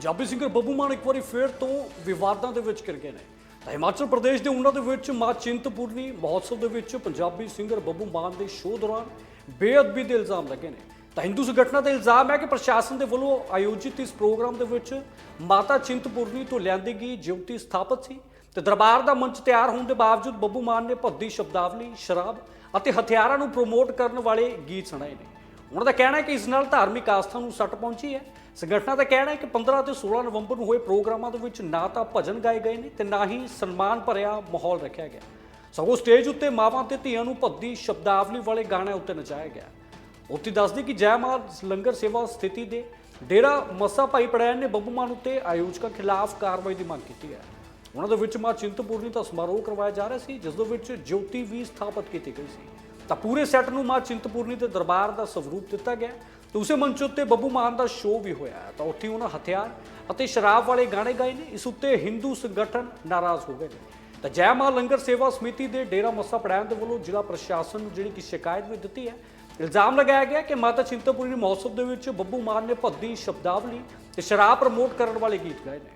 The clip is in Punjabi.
ਪੰਜਾਬੀ ਸਿੰਗਰ ਬੱਬੂ ਮਾਨ ਇੱਕ ਵਾਰੀ ਫੇਰ ਤੋਂ ਵਿਵਾਦਾਂ ਦੇ ਵਿੱਚ ਘਿਰ ਗਏ ਨੇ। ਤਾਂ ਹਿਮਾਚਲ ਪ੍ਰਦੇਸ਼ ਦੇ ਉਹਨਾਂ ਦੇ ਵਿੱਚ ਮਾਂ ਚਿੰਤਪੁਰਨੀ ਮਹੋਤਸਵ ਦੇ ਵਿੱਚ ਪੰਜਾਬੀ ਸਿੰਗਰ ਬੱਬੂ ਮਾਨ ਦੇ ਸ਼ੋਅ ਦੌਰਾਨ ਬੇਅਦਬੀ ਦੇ ਇਲਜ਼ਾਮ ਲੱਗੇ ਨੇ। ਤਾਂ ਹਿੰਦੂ ਸੰਗਠਨਾਂ ਦਾ ਇਲਜ਼ਾਮ ਹੈ ਕਿ ਪ੍ਰਸ਼ਾਸਨ ਦੇ ਵੱਲੋਂ ਆਯੋਜਿਤ ਇਸ ਪ੍ਰੋਗਰਾਮ ਦੇ ਵਿੱਚ ਮਾਤਾ ਚਿੰਤਪੁਰਨੀ ਤੋਂ ਲਿਆਂਦੀ ਗਈ ਜਿਉਤੀ ਸਥਾਪਿਤ ਸੀ ਤੇ ਦਰਬਾਰ ਦਾ ਮੰਚ ਤਿਆਰ ਹੋਣ ਦੇ ਬਾਵਜੂਦ ਬੱਬੂ ਮਾਨ ਨੇ ਭੱਦੀ ਸ਼ਬਦਾਵਲੀ, ਸ਼ਰਾਬ ਅਤੇ ਹਥਿਆਰਾਂ ਨੂੰ ਪ੍ਰਮੋਟ ਕਰਨ ਵਾਲੇ ਗੀਤ ਸੁਣਾਏ ਨੇ। ਉਹਨਾਂ ਦਾ ਕਹਿਣਾ ਹੈ ਕਿ ਇਸ ਨਾਲ ਧਾਰਮਿਕ ਆਸਥਾ ਨੂੰ ਸੱਟ ਪਹੁੰਚੀ ਹੈ ਸੰਗਠਨਾਂ ਦਾ ਕਹਿਣਾ ਹੈ ਕਿ 15 ਤੇ 16 ਨਵੰਬਰ ਨੂੰ ਹੋਏ ਪ੍ਰੋਗਰਾਮਾਂ ਦੇ ਵਿੱਚ ਨਾ ਤਾਂ ਭਜਨ ਗਾਏ ਗਏ ਨੇ ਤੇ ਨਾ ਹੀ ਸਨਮਾਨ ਭਰਿਆ ਮਾਹੌਲ ਰੱਖਿਆ ਗਿਆ। ਸਗੋਂ ਸਟੇਜ ਉੱਤੇ ਮਾਵਾਂ ਤੇ ਧੀਆਂ ਨੂੰ ਭੱਦੀ ਸ਼ਬਦਾਵਲੀ ਵਾਲੇ ਗਾਣੇ ਉੱਤੇ ਨਚਾਇਆ ਗਿਆ। ਉੱਥੇ ਦੱਸਦੀ ਕਿ ਜੈ ਮਾਂ ਲੰਗਰ ਸੇਵਾ ਸਥਿਤੀ ਦੇ ਡੇਰਾ ਮੱਸਾ ਭਾਈ ਪੜੈਣ ਨੇ ਬੱਬੂ ਮਾਨ ਉੱਤੇ ਆਯੋਜਕਾਂ ਖਿਲਾਫ ਕਾਰਵਾਈ ਦੀ ਮੰਗ ਕੀਤੀ ਹੈ। ਉਹਨਾਂ ਦੇ ਵਿੱਚ ਮਾਂ ਚਿੰਤਪੁਰਨੀ ਦਾ ਸਮਾਰੋਹ ਕਰਵਾਇਆ ਜਾ ਰਿਹਾ ਸੀ, ਜਿਸ ਦੇ ਵਿੱਚ ਜੋਤੀ ਵੀ ਸਥਾਪਿਤ ਕੀਤੀ ਗਈ ਸੀ। ਤਾਂ ਪੂਰੇ ਸੈੱਟ ਨੂੰ ਮਾਂ ਚਿੰਤਪੁਰਨੀ ਦੇ ਦਰਬਾਰ ਦਾ ਸਵਰੂਪ ਦਿੱਤਾ ਗਿਆ। ਤੇ ਉਸੇ ਮੰਚ ਉੱਤੇ ਬੱਬੂ ਮਾਨ ਦਾ ਸ਼ੋਅ ਵੀ ਹੋਇਆ ਤਾਂ ਉੱਥੇ ਉਹਨਾਂ ਹਥਿਆਰ ਅਤੇ ਸ਼ਰਾਬ ਵਾਲੇ ਗਾਣੇ ਗਾਏ ਨੇ। ਇਸ ਉੱਤੇ ਹਿੰਦੂ ਸੰਗਠਨ ਨਾਰਾਜ਼ ਹੋ ਗਏ ਨੇ। ਤਾਂ ਜੈ ਮਾਂ ਲੰਗਰ ਸੇਵਾ ਸਮਿਤੀ ਦੇ ਡੇਰਾ ਮੱਸਾ ਪੜੈਣ ਦੇ ਵੱਲੋਂ ਜ਼ਿਲ੍ਹਾ ਪ੍ਰਸ਼ਾਸਨ ਨੂੰ ਜਿਹੜੀ ਕਿ ਸ਼ਿਕਾਇਤ ਵੀ ਦਿੱਤੀ ਹੈ, ਇਲਜ਼ਾਮ ਲਗਾਇਆ ਗਿਆ ਕਿ ਮਾਤਾ ਚਿੰਤਪੁਰਨੀ ਮਹੋਤਸਵ ਦੇ ਵਿੱਚ ਬੱਬੂ ਮਾਨ ਨੇ ਭੱਦੀ ਸ਼ਬਦਾਵਲੀ ਤੇ ਸ਼ਰਾਬ ਪ੍ਰਮੋਟ ਕਰਨ ਵਾਲੇ ਗੀਤ ਗਾਏ ਨੇ।